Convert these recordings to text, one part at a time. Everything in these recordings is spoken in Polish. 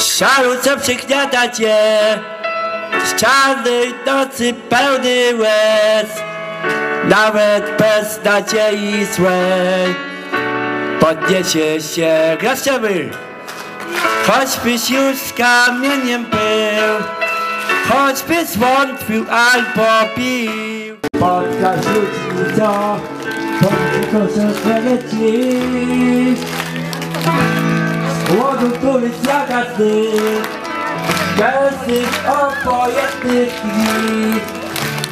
Szaru, co przygniata cię Z czarnej nocy pełny łez Nawet bez nadziei złej. Podniesie się Graszczemy Choćbyś już z kamieniem był Choćby zwątpił albo pił. Spotkasz ludzi, co Tylko że zjada ty Bez tych obojętnych dni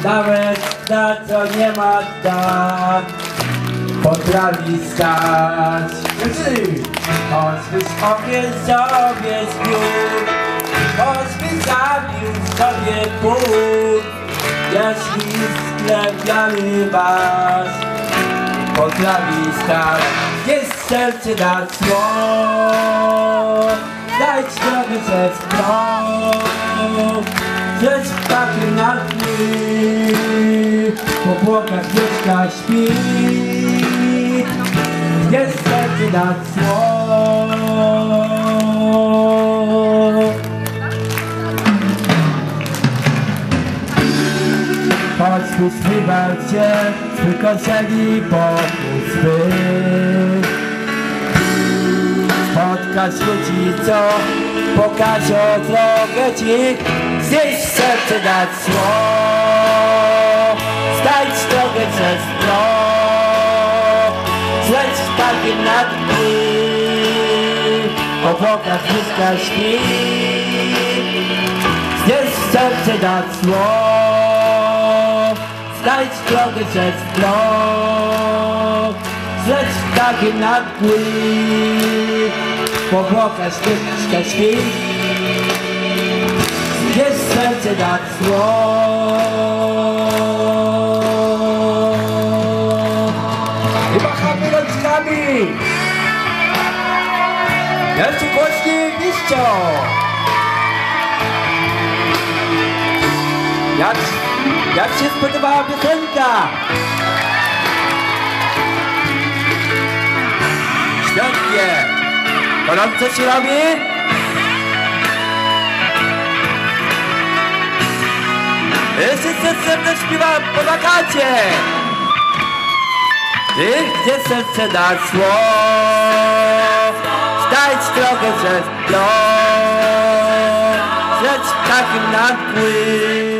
Nawet na co nie ma dat Potrafi stać! Choćbyś ogień sobie zbiór Choćby zabił sobie pół. Jeśli sklepiany masz Potrafi stać Jest serce na zło Daj drogę ze stron Rzecz taki na dni Po błokach mieszka śpi. Jest serce na zło Choć wysmywał cię Wykończeni pokój swy Spotkasz ludzi, co Pokażą drogę ci. Zjeść serce na zło Znajdź drogę przez dno. Zleć szpargiem nad dni Po bokach mieszka śpi. Zjeść serce na zło Znajdź drogę przez dno. Zleć szpargiem nad dni Po bokach mieszka śpi jest serce nad zło. I machamy rączkami. Jeszcze głośniej piszczą. Jak, jak się spodobała piosenka? Gorąco się robi? Wszyscy serdecznie śpiewam po wakacie! Ty, gdzie serce na zło? Znajdź drogę przez dno, Zleć takim napływ.